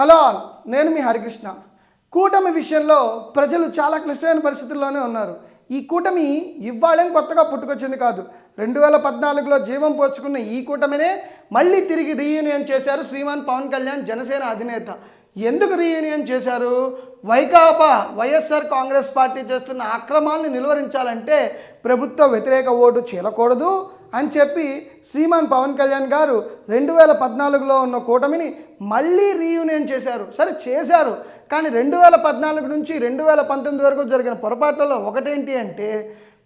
Hello all నేను మీ హరికృష్ణ. కూటమి విషయంలో ప్రజలు చాలా క్లిష్టమైన పరిస్థితుల్లోనే ఉన్నారు. ఈ కూటమి ఇవ్వాళేం కొత్తగా పుట్టుకొచ్చింది కాదు. రెండు వేల పద్నాలుగులో జీవం పోర్చుకున్న ఈ కూటమినే మళ్ళీ తిరిగి రీయూనియన్ చేశారు శ్రీమాన్ పవన్ కళ్యాణ్ జనసేన అధినేత. ఎందుకు రీయూనియన్ చేశారు? వైకాపా వైఎస్ఆర్ కాంగ్రెస్ పార్టీ చేస్తున్న అక్రమాలను నిలువరించాలంటే ప్రభుత్వ వ్యతిరేక ఓటు చీలకూడదు. అని చెప్పి శ్రీమాన్ పవన్ కళ్యాణ్ గారు రెండు వేల పద్నాలుగులో ఉన్న కూటమిని మళ్ళీ రీయూనియన్ చేశారు. సరే చేశారు. కానీ రెండు వేల పద్నాలుగు నుంచి రెండు వేల పంతొమ్మిది వరకు జరిగిన పొరపాట్లలో ఒకటేంటి అంటే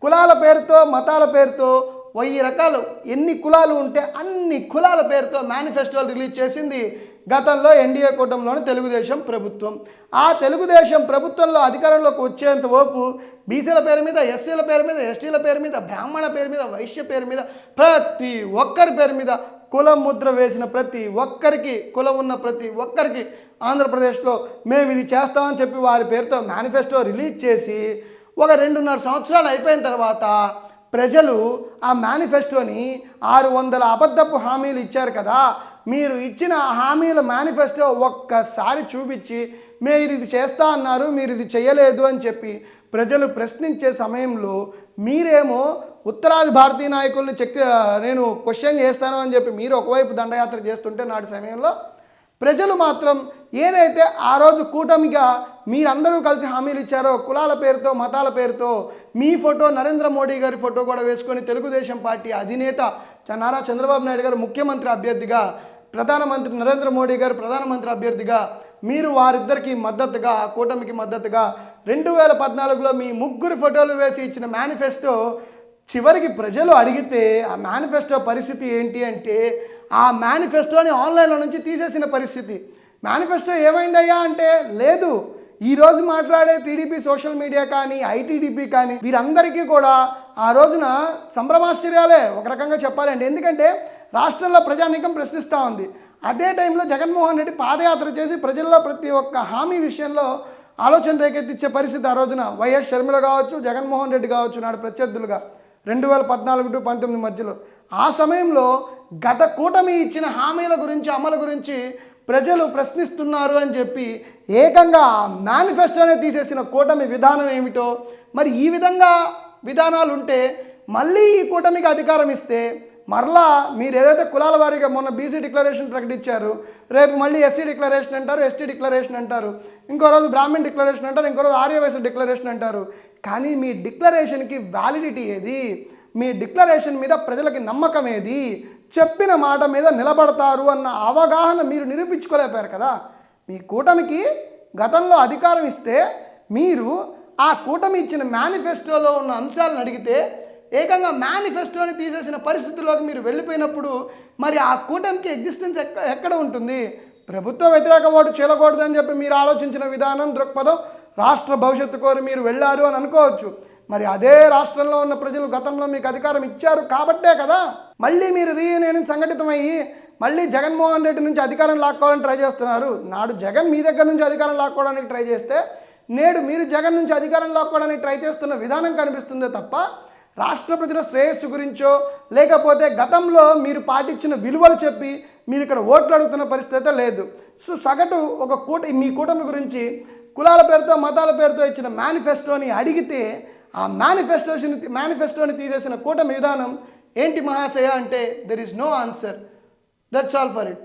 కులాల పేరుతో మతాల పేరుతో వెయ్యి రకాలు ఎన్ని కులాలు ఉంటే అన్ని కులాల పేరుతో మేనిఫెస్టోలు రిలీజ్ చేసింది గతంలో ఎన్డీఏ కూటమిలోని తెలుగుదేశం ప్రభుత్వం. ఆ తెలుగుదేశం ప్రభుత్వంలో అధికారంలోకి వచ్చేంత వరకు బీసీల పేరు మీద ఎస్సీల పేరు మీద ఎస్టీల పేరు మీద బ్రాహ్మణ పేరు మీద వైశ్య పేరు మీద ప్రతి ఒక్కరి పేరు మీద కులం ముద్ర వేసిన ప్రతి ఒక్కరికి కులం ఉన్న ప్రతి ఒక్కరికి ఆంధ్రప్రదేశ్లో మేము ఇది చేస్తామని చెప్పి వారి పేరుతో మేనిఫెస్టో రిలీజ్ చేసి ఒక రెండున్నర సంవత్సరాలు అయిపోయిన తర్వాత ప్రజలు ఆ మేనిఫెస్టోని ఆరు వందల అబద్ధపు హామీలు ఇచ్చారు కదా. మీరు ఇచ్చిన హామీల మేనిఫెస్టో ఒక్కసారి చూపించి మీరు ఇది చేస్తా అన్నారు మీరు ఇది చేయలేదు అని చెప్పి ప్రజలు ప్రశ్నించే సమయంలో మీరేమో ఉత్తరాది భారతీయ నాయకుల్ని చెక్ నేను క్వశ్చన్ చేస్తాను అని చెప్పి మీరు ఒకవైపు దండయాత్ర చేస్తుంటే నాటి సమయంలో ప్రజలు మాత్రం ఏదైతే ఆ రోజు కూటమిగా మీరందరూ కలిసి హామీలు ఇచ్చారో కులాల పేరుతో మతాల పేరుతో మీ ఫోటో నరేంద్ర మోడీ గారి ఫోటో కూడా వేసుకొని తెలుగుదేశం పార్టీ అధినేత చ- నారా చంద్రబాబు నాయుడు గారు ముఖ్యమంత్రి అభ్యర్థిగా ప్రధానమంత్రి నరేంద్ర మోడీ గారు ప్రధానమంత్రి అభ్యర్థిగా మీరు వారిద్దరికి మద్దతుగా ఆ కూటమికి మద్దతుగా రెండు వేల పద్నాలుగులో మీ ముగ్గురు ఫోటోలు వేసి ఇచ్చిన మేనిఫెస్టో చివరికి ప్రజలు అడిగితే ఆ మేనిఫెస్టో పరిస్థితి ఏంటి అంటే ఆ మేనిఫెస్టోని ఆన్లైన్లో నుంచి తీసేసిన పరిస్థితి. మేనిఫెస్టో ఏమైందయ్యా అంటే లేదు ఈరోజు మాట్లాడే టీడీపీ సోషల్ మీడియా కానీ ఐటీడీపీ కానీ వీరందరికీ కూడా ఆ రోజున సంభ్రమాశ్చర్యాలే ఒక రకంగా చెప్పాలండి. ఎందుకంటే రాష్ట్రంలో ప్రజానీకం ప్రశ్నిస్తూ ఉంది. అదే టైంలో జగన్మోహన్ రెడ్డి పాదయాత్ర చేసి ప్రజల్లో ప్రతి ఒక్క హామీ విషయంలో ఆలోచన రేకెత్తిచ్చే పరిస్థితి ఆ రోజున వైఎస్ షర్మిల కావచ్చు జగన్మోహన్ రెడ్డి కావచ్చు నాడు ప్రత్యర్థులుగా రెండు వేల పద్నాలుగు టు పంతొమ్మిది మధ్యలో. ఆ సమయంలో గత కూటమి ఇచ్చిన హామీల గురించి అమలు గురించి ప్రజలు ప్రశ్నిస్తున్నారు అని చెప్పి ఏకంగా మేనిఫెస్టోనే తీసేసిన కూటమి విధానం ఏమిటో మరి ఈ విధంగా విధానాలు ఉంటే మళ్ళీ ఈ కూటమికి అధికారం ఇస్తే మరలా మీరు ఏదైతే కులాల వారీగా మొన్న బీసీ డిక్లరేషన్ ప్రకటించారు రేపు మళ్ళీ ఎస్సీ డిక్లరేషన్ అంటారు ఎస్టీ డిక్లరేషన్ అంటారు ఇంకో రోజు బ్రాహ్మణ్ డిక్లరేషన్ అంటారు ఇంకో రోజు ఆర్యవైశ్య డిక్లరేషన్ అంటారు. కానీ మీ డిక్లరేషన్కి వ్యాలిడిటీ ఏది? మీ డిక్లరేషన్ మీద ప్రజలకి నమ్మకం ఏది? చెప్పిన మాట మీద నిలబడతారు అన్న అవగాహన మీరు నిరూపించుకోలేకపోయారు కదా? మీ కూటమికి గతంలో అధికారం ఇస్తే మీరు ఆ కూటమి ఇచ్చిన మేనిఫెస్టోలో ఉన్న అంశాలను అడిగితే ఏకంగా మేనిఫెస్టోని తీసేసిన పరిస్థితుల్లోకి మీరు వెళ్ళిపోయినప్పుడు మరి ఆ కూటమికి ఎగ్జిస్టెన్స్ ఎక్కడ ఎక్కడ ఉంటుంది? ప్రభుత్వ వ్యతిరేక ఓటు చేయకూడదని చెప్పి మీరు ఆలోచించిన విధానం దృక్పథం రాష్ట్ర భవిష్యత్తు కోరి మీరు వెళ్ళారు అని అనుకోవచ్చు. మరి అదే రాష్ట్రంలో ఉన్న ప్రజలు గతంలో మీకు అధికారం ఇచ్చారు కాబట్టే కదా? మళ్ళీ మీరు రీయూనియన్ సంఘటితమయ్యి మళ్ళీ జగన్మోహన్ రెడ్డి నుంచి అధికారం లాక్కోవాలని ట్రై చేస్తున్నారు. నాడు జగన్ మీ దగ్గర నుంచి అధికారం లాక్కోవడానికి ట్రై చేస్తే నేడు మీరు జగన్ నుంచి అధికారం లాక్కోవడానికి ట్రై చేస్తున్న విధానం కనిపిస్తుందే తప్ప రాష్ట్ర ప్రజల శ్రేయస్సు గురించో లేకపోతే గతంలో మీరు పాటించిన విలువలు చెప్పి మీరు ఇక్కడ ఓట్లు అడుగుతున్న పరిస్థితి లేదు. సో సగటు ఒక కూట మీ కూటమి గురించి కులాల పేరుతో మతాల పేరుతో ఇచ్చిన మేనిఫెస్టోని అడిగితే ఆ మేనిఫెస్టోషన్ మేనిఫెస్టోని తీసేసిన కూటమి విధానం ఏంటి మహాశయ అంటే there is no answer that's all for it